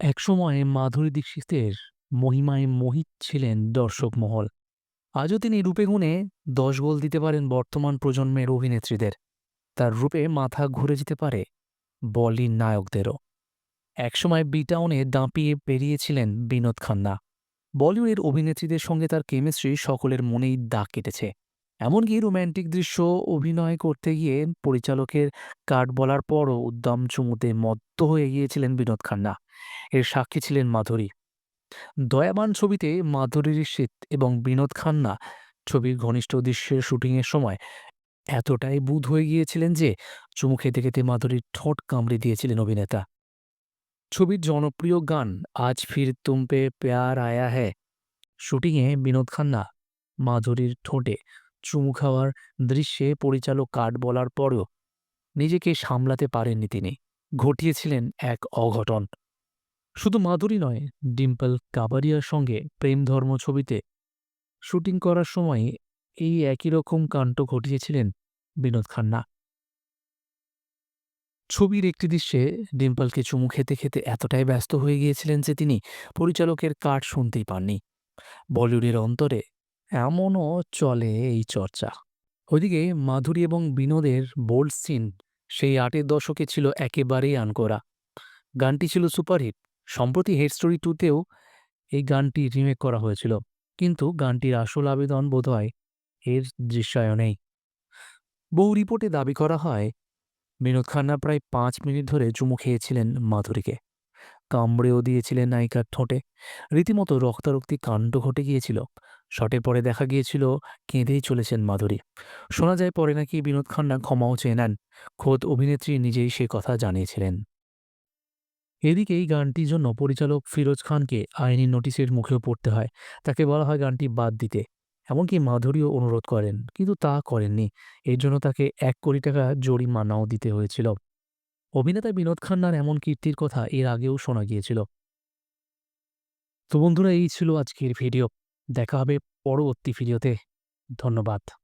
একসময় মাধুরী দীক্ষিতের মহিমায় মোহিত ছিলেন দর্শক মহল। আজও তিনি রূপে গুণে দশ গোল দিতে পারেন বর্তমান প্রজন্মের অভিনেত্রীদের। তার রূপে মাথা ঘুরে যেতে পারে বলি নায়কদেরও। একসময় বিটাউনে দাঁপিয়ে পেরিয়েছিলেন বিনোদ খান্না। বলিউডের অভিনেত্রীদের সঙ্গে তার কেমিস্ট্রি সকলের মনেই দাগ কেটেছে। এমনকি রোম্যান্টিক দৃশ্য অভিনয় করতে গিয়ে পরিচালকের কাট বলার পরও উদ্দাম চুমুতে মত্ত হয়ে গিয়েছিলেন বিনোদ খান্না। এর সাক্ষী ছিলেন মাধুরী। দয়াবান ছবিতে মাধুরীর শীত এবং বিনোদ খান্না ছবির ঘনিষ্ঠ দৃশ্যের শুটিংয়ের সময় এতটাই বুধ হয়ে গিয়েছিলেন যে চুমু খেতে খেতে মাধুরীর ঠোঁট কামড়ে দিয়েছিলেন অভিনেতা। ছবির জনপ্রিয় গান আজ ফির তুম পে প্যার আয়া হ্যায়। শুটিংয়ে বিনোদ খান্না মাধুরীর ঠোঁটে চুমু খাওয়ার দৃশ্যে পরিচালক কাট বলার পরেও নিজেকে সামলাতে পারেননি তিনি। ঘটিয়েছিলেন এক অঘটন। শুধু মাধুরী নয়, ডিম্পল কাবাডিয়ার সঙ্গে প্রেম ধর্ম ছবিতে শুটিং করার সময় এই একই রকম কাণ্ড ঘটিয়েছিলেন বিনোদ খান্না। ছবির একটি দৃশ্যে ডিম্পলকে চুমু খেতে খেতে এতটাই ব্যস্ত হয়ে গিয়েছিলেন যে তিনি পরিচালকের কাঠ শুনতেই পাননি। বলিউডের অন্তরে এমনও চলে এই চর্চা। ওইদিকে মাধুরী এবং বিনোদের বোল্ড সিন সেই আটের দশকে ছিল একেবারেই আনকোরা। গানটি ছিল সুপারহিট। সম্প্রতি হেড স্টোরি টুতেও এই গানটি রিমেক করা হয়েছিল। কিন্তু গানটির আসল আবেদন বোধহয় এর দৃশ্যায়নেই। বহু রিপোর্টে দাবি করা হয়, বিনোদ খান্না প্রায় পাঁচ মিনিট ধরে চুমু খেয়েছিলেন মাধুরীকে। কামড়েও দিয়েছিলেন নায়িকার ঠোঁটে। রীতিমতো রক্তারক্তি কাণ্ড ঘটে গিয়েছিল। শটের পরে দেখা গিয়েছিল, কেঁদেই চলেছেন মাধুরী। শোনা যায় পরে নাকি বিনোদ খান্না ক্ষমাও চেয়ে নেন। খোদ অভিনেত্রী নিজেই সে কথা জানিয়েছিলেন। এদিকে এই গানটির জন্য পরিচালক ফিরোজ খানকে আইনি নোটিশের মুখেও পড়তে হয়। তাকে বলা হয় গানটি বাদ দিতে। এমনকি মাধুরীও অনুরোধ করেন, কিন্তু তা করেননি। এর জন্য তাকে এক কোটি টাকা জরিমানাও দিতে হয়েছিল। অভিনেতা বিনোদ খান্নার এমন কীর্তির কথা এর আগেও শোনা গিয়েছিল। তো বন্ধুরা, এই ছিল আজকের ভিডিও। দেখা হবে পরবর্তী ভিডিওতে। ধন্যবাদ।